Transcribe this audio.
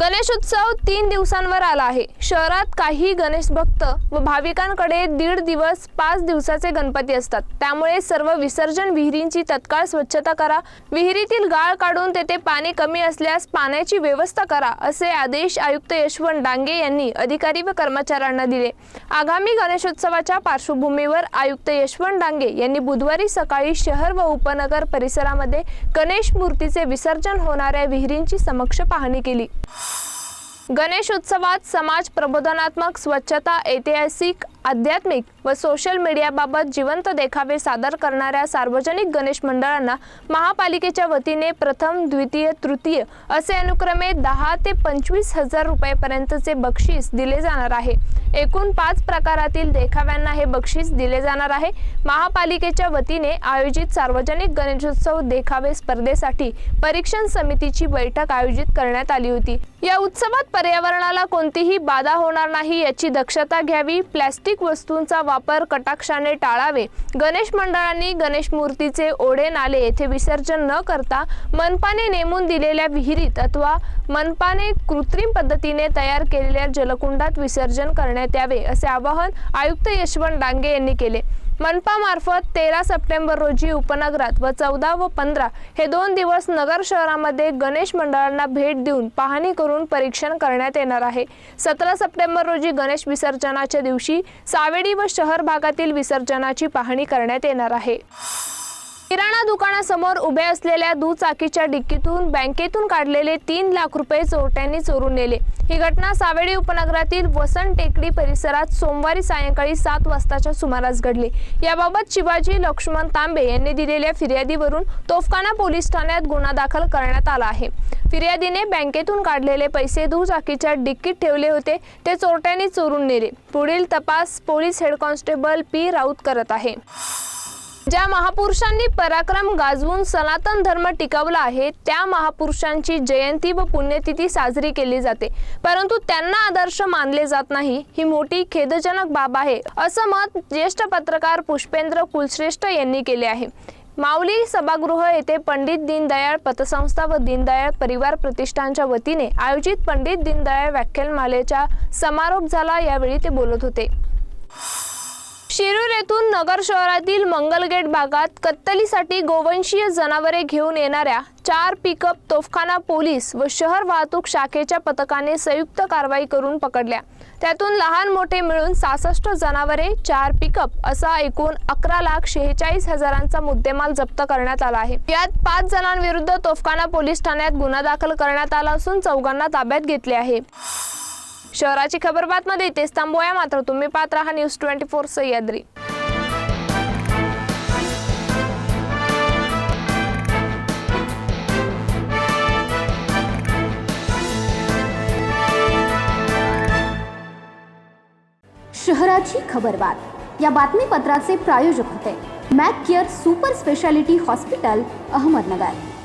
गणेश उत्सव तीन दिवसांवर आला आहे. शहरात काही गणेश भक्त व भाविकांकडे दीड दिवस पाच दिवसाचे गणपती असतात. त्यामुळे सर्व विसर्जन विहिरींची तत्काळ स्वच्छता करा. विहिरीतील गाळ काढून तेथे पाणी कमी असल्यास पाण्याची व्यवस्था करा असे आदेश आयुक्त यशवंत डांगे यांनी अधिकारी व कर्मचाऱ्यांना दिले. आगामी गणेशोत्सवाच्या पार्श्वभूमीवर आयुक्त यशवंत डांगे यांनी बुधवारी सकाळी शहर व उपनगर परिसरामध्ये गणेश मूर्तीचे विसर्जन होणाऱ्या विहिरींची समक्ष पाहणी केली. गणेश उत्सवात समाज प्रबोधनात्मक स्वच्छता ऐतिहासिक आध्यात्मिक व सोशल मीडियाबाबत जिवंत देखावे सादर करणाऱ्या सार्वजनिक गणेश मंडळांना महापालिकेच्या वतीने प्रथम द्वितीय तृतीय असे अनुक्रमे दहा ते पंचवीस हजार रुपयेपर्यंतचे बक्षीस दिले जाणार आहे. एकूण पाच प्रकारातील देखाव्यांना हे बक्षीस दिले जाणार आहे. महापालिकेच्या वतीने आयोजित सार्वजनिक गणेशोत्सव देखावे स्पर्धेसाठी परीक्षण समितीची बैठक आयोजित करण्यात आली होती. या उत्सवात पर्यावरणाला कोणतीही बाधा होणार नाही याची दक्षता घ्यावी प्लॅस्टिक वस्तूंचा वापर कटाक्षाने टाळावे. गणेश मंडळांनी गणेश मूर्तीचे ओढे नाले येथे विसर्जन न करता मनपाने नेमून दिलेल्या विहिरीत अथवा मनपाने कृत्रिम पद्धतीने तयार केलेल्या जलकुंडात विसर्जन करण्यात यावे असे आवाहन आयुक्त यशवंत डांगे यांनी केले. मनपामार्फत तेरा सप्टेंबर रोजी उपनगरात व चौदा व पंधरा हे दोन दिवस नगर शहरामध्ये गणेश मंडळांना भेट देऊन पाहणी करून परीक्षण करण्यात येणार आहे. सतरा सप्टेंबर रोजी गणेश विसर्जनाच्या दिवशी सावेडी व शहर भागातील विसर्जनाची पाहणी करण्यात येणार आहे. किराणा दुकानासमोर उभे असलेल्या दुचाकीच्या डिक्कीतून बँकेतून काढलेले तीन लाख रुपये चोरट्यांनी चोरून नेले. ही घटना सावेडी उपनगरातील वसंत टेकडी परिसरात सोमवारी सायंकाळी सात वाजताच्या सुमारास घडली. याबाबत शिवाजी लक्ष्मण तांबे यांनी दिलेल्या फिर्यादीवरून तोफखाना पोलीस ठाण्यात गुन्हा दाखल करण्यात आला आहे. फिर्यादीने बँकेतून काढलेले पैसे दुचाकीच्या डिक्कीत ठेवले होते. ते चोरट्यांनी चोरून नेले. पुढील तपास police head constable P. Raut करत आहे. ज्या महापुरुषांनी पराक्रम गाजवून सनातन धर्म टिकवला आहे त्या महापुरुषांची जयंती व पुण्यतिथी साजरी केली जाते. परंतु त्यांना आदर्श मानले जात नाही ही मोठी खेदजनक बाब आहे असं मत ज्येष्ठ पत्रकार पुष्पेंद्र कुलश्रेष्ठ यांनी केले आहे. माऊली सभागृह येथे पंडित दीनदयाळ पतसंस्था व दीनदयाळ परिवार प्रतिष्ठानच्या वतीने आयोजित पंडित दीनदयाळ व्याख्यानमालेचा समारोप झाला यावेळी ते बोलत होते. शिरूर येथून नगर शहरातील मंगलगेट भागात कत्तलीसाठी गोवंशीय जनावरे घेऊन येणाऱ्या चार पिकअप तोफखाना पोलीस व शहर वाहतूक शाखेच्या पथकाने संयुक्त कारवाई करून पकडल्या. त्यातून लहान मोठे मिळून सहासष्ट जनावरे चार पिकअप असा एकूण अकरा लाख शेहेचाळीस हजारांचा मुद्देमाल जप्त करण्यात आला आहे. यात पाच जणांविरुद्ध तोफखाना पोलीस ठाण्यात गुन्हा दाखल करण्यात आला असून चौघांना ताब्यात घेतले आहे. शहराची खबर बातमध्ये इथेच थांबूया. मात्र तुम्ही पाहत राहा न्यूज ट्वेंटी फोर सह्याद्री. शहराची खबरबात या बातमीपत्राचे प्रायोजक होते. Mac Care super speciality hospital Ahmednagar.